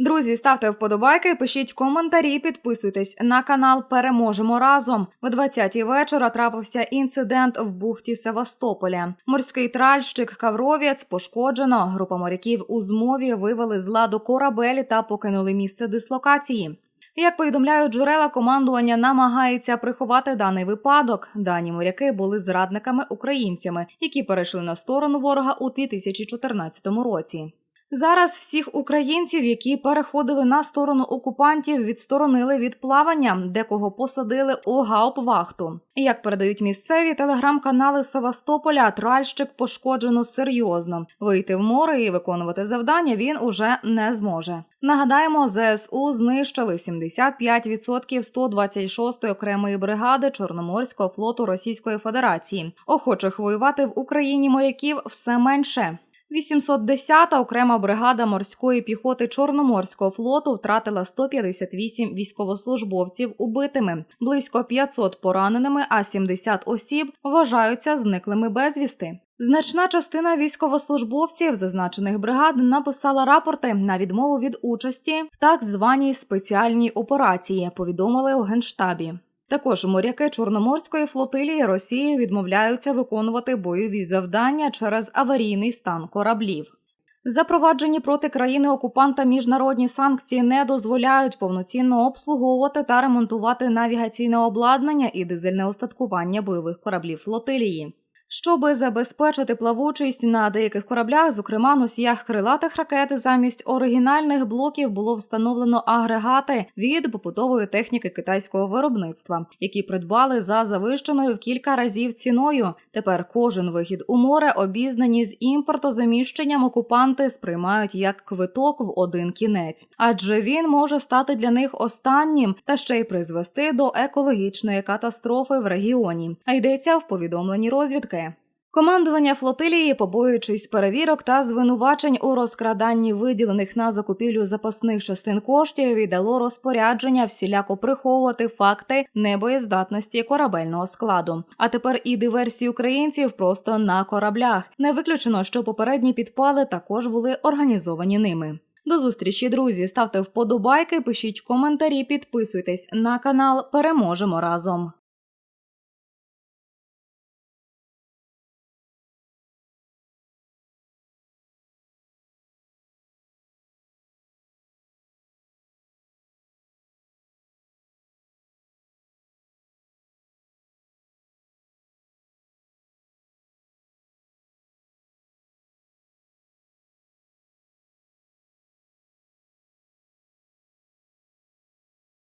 Друзі, ставте вподобайки, пишіть коментарі, підписуйтесь на канал. Переможемо разом. О 20-й вечора трапився інцидент в бухті Севастополя. Морський тральщик Кавровець пошкоджено. Група моряків у змові вивели з ладу корабель та покинули місце дислокації. Як повідомляють джерела, командування намагається приховати даний випадок. Дані моряки були зрадниками українцями, які перейшли на сторону ворога у 2014 році. Зараз всіх українців, які переходили на сторону окупантів, відсторонили від плавання, декого посадили у гауптвахту. Як передають місцеві телеграм-канали Севастополя, тральщик пошкоджено серйозно. Вийти в море і виконувати завдання він уже не зможе. Нагадаємо, ЗСУ знищили 75% 126-ї окремої бригади Чорноморського флоту Російської Федерації. Охочих воювати в Україні моряків все менше. 810-та окрема бригада морської піхоти Чорноморського флоту втратила 158 військовослужбовців убитими, близько 500 пораненими, а 70 осіб вважаються зниклими безвісти. Значна частина військовослужбовців зазначених бригад написала рапорти на відмову від участі в так званій спеціальній операції. Повідомили у генштабі. Також моряки Чорноморської флотилії Росії відмовляються виконувати бойові завдання через аварійний стан кораблів. Запроваджені проти країни окупанта міжнародні санкції не дозволяють повноцінно обслуговувати та ремонтувати навігаційне обладнання і дизельне остаткування бойових кораблів флотилії. Щоби забезпечити плавучість на деяких кораблях, зокрема носіях крилатих ракет, замість оригінальних блоків було встановлено агрегати від побутової техніки китайського виробництва, які придбали за завищеною в кілька разів ціною. Тепер кожен вихід у море обізнані з імпортозаміщенням окупанти сприймають як квиток в один кінець, адже він може стати для них останнім та ще й призвести до екологічної катастрофи в регіоні. А йдеться в повідомленні розвідки. Командування флотилії, побоюючись перевірок та звинувачень у розкраданні виділених на закупівлю запасних частин коштів, віддало розпорядження всіляко приховувати факти небоєздатності корабельного складу. А тепер і диверсії українців просто на кораблях. Не виключено, що попередні підпали також були організовані ними. До зустрічі, друзі. Ставте вподобайки, пишіть коментарі, підписуйтесь на канал. Переможемо разом.